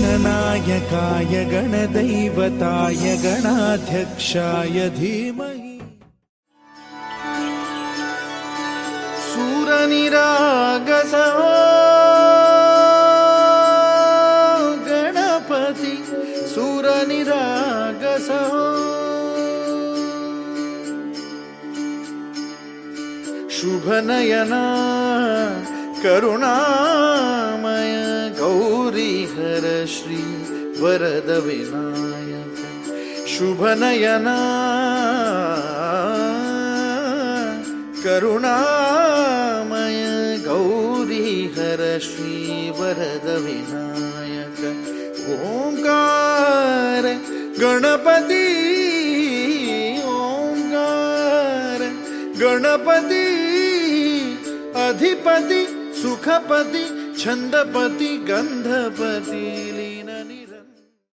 गणनायकाय गणदैवताय गणाध्यक्षाय धीमहि। सूरनिरागसः गणपति सूरनिरागसः शुभनयना करुणामय गौरीहर श्री वरद विनायक शुभनयना करुणामय गौरीहर श्री वरद विनायक, ओंकार गणपति ओंकार गणपति, अधिपती, सुखपती छंदपती गंधपति लीन निर